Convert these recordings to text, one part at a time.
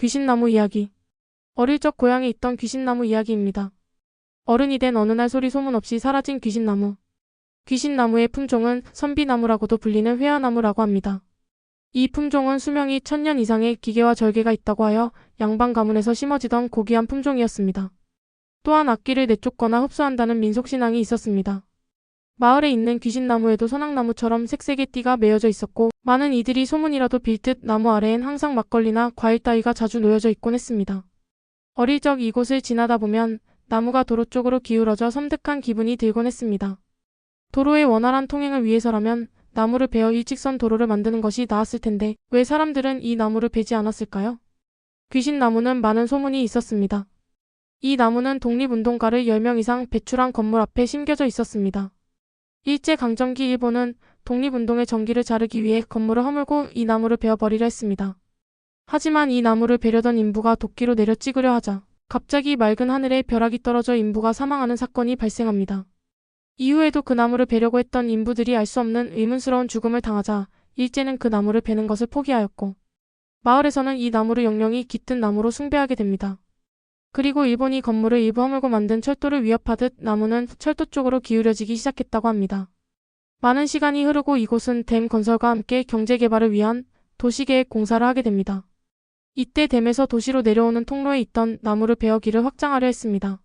귀신나무 이야기. 어릴 적 고향에 있던 귀신나무 이야기입니다. 어른이 된 어느 날 소리 소문 없이 사라진 귀신나무. 귀신나무의 품종은 선비나무라고도 불리는 회화나무라고 합니다. 이 품종은 수명이 천년 이상의 기계와 절개가 있다고 하여 양반 가문에서 심어지던 고귀한 품종이었습니다. 또한 악기를 내쫓거나 흡수한다는 민속신앙이 있었습니다. 마을에 있는 귀신나무에도 선악나무처럼 색색의 띠가 매여져 있었고 많은 이들이 소문이라도 빌듯 나무 아래엔 항상 막걸리나 과일 따위가 자주 놓여져 있곤 했습니다. 어릴 적 이곳을 지나다 보면 나무가 도로 쪽으로 기울어져 섬뜩한 기분이 들곤 했습니다. 도로의 원활한 통행을 위해서라면 나무를 베어 일직선 도로를 만드는 것이 나았을 텐데 왜 사람들은 이 나무를 베지 않았을까요? 귀신 나무는 많은 소문이 있었습니다. 이 나무는 독립운동가를 10명 이상 배출한 건물 앞에 심겨져 있었습니다. 일제강점기 일본은 독립운동의 전기를 자르기 위해 건물을 허물고 이 나무를 베어버리려 했습니다. 하지만 이 나무를 베려던 인부가 도끼로 내려 찍으려 하자 갑자기 맑은 하늘에 벼락이 떨어져 인부가 사망하는 사건이 발생합니다. 이후에도 그 나무를 베려고 했던 인부들이 알 수 없는 의문스러운 죽음을 당하자 일제는 그 나무를 베는 것을 포기하였고 마을에서는 이 나무를 영영이 깃든 나무로 숭배하게 됩니다. 그리고 일본이 건물을 일부 허물고 만든 철도를 위협하듯 나무는 철도 쪽으로 기울여지기 시작했다고 합니다. 많은 시간이 흐르고 이곳은 댐 건설과 함께 경제 개발을 위한 도시계획 공사를 하게 됩니다. 이때 댐에서 도시로 내려오는 통로에 있던 나무를 베어 길을 확장하려 했습니다.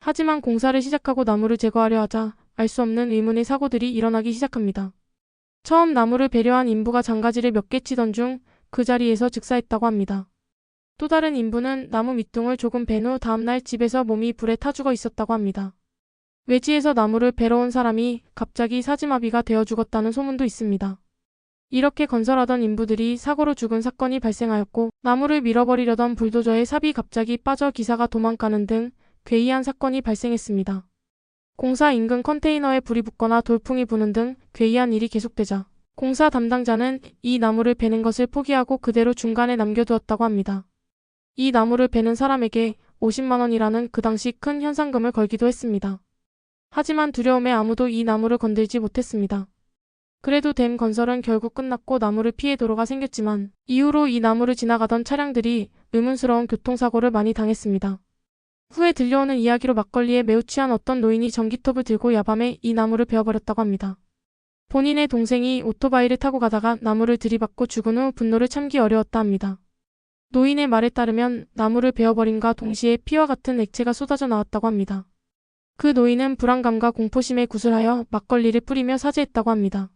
하지만 공사를 시작하고 나무를 제거하려 하자 알 수 없는 의문의 사고들이 일어나기 시작합니다. 처음 나무를 배려한 인부가 장가지를 몇 개 치던 중 그 자리에서 즉사했다고 합니다. 또 다른 인부는 나무 밑둥을 조금 벤 후 다음날 집에서 몸이 불에 타 죽어 있었다고 합니다. 외지에서 나무를 베러 온 사람이 갑자기 사지마비가 되어 죽었다는 소문도 있습니다. 이렇게 건설하던 인부들이 사고로 죽은 사건이 발생하였고 나무를 밀어버리려던 불도저의 삽이 갑자기 빠져 기사가 도망가는 등 괴이한 사건이 발생했습니다. 공사 인근 컨테이너에 불이 붙거나 돌풍이 부는 등 괴이한 일이 계속되자 공사 담당자는 이 나무를 베는 것을 포기하고 그대로 중간에 남겨두었다고 합니다. 이 나무를 베는 사람에게 50만 원이라는 그 당시 큰 현상금을 걸기도 했습니다. 하지만 두려움에 아무도 이 나무를 건들지 못했습니다. 그래도 댐 건설은 결국 끝났고 나무를 피해 도로가 생겼지만 이후로 이 나무를 지나가던 차량들이 의문스러운 교통사고를 많이 당했습니다. 후에 들려오는 이야기로 막걸리에 매우 취한 어떤 노인이 전기톱을 들고 야밤에 이 나무를 베어버렸다고 합니다. 본인의 동생이 오토바이를 타고 가다가 나무를 들이받고 죽은 후 분노를 참기 어려웠다 합니다. 노인의 말에 따르면 나무를 베어버림과 동시에 피와 같은 액체가 쏟아져 나왔다고 합니다. 그 노인은 불안감과 공포심에 구슬하여 막걸리를 뿌리며 사죄했다고 합니다.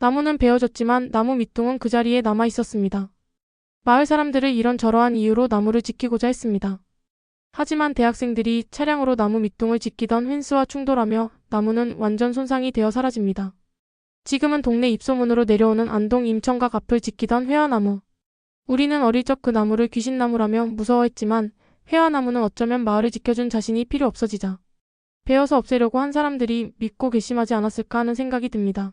나무는 베어졌지만 나무 밑둥은 그 자리에 남아 있었습니다. 마을 사람들을 이런저러한 이유로 나무를 지키고자 했습니다. 하지만 대학생들이 차량으로 나무 밑둥을 지키던 펜스와 충돌하며 나무는 완전 손상이 되어 사라집니다. 지금은 동네 입소문으로 내려오는 안동 임청각 앞을 지키던 회화나무. 우리는 어릴 적 그 나무를 귀신나무라며 무서워했지만 회화나무는 어쩌면 마을을 지켜준 자신이 필요 없어지자 베어서 없애려고 한 사람들이 믿고 괘씸하지 않았을까 하는 생각이 듭니다.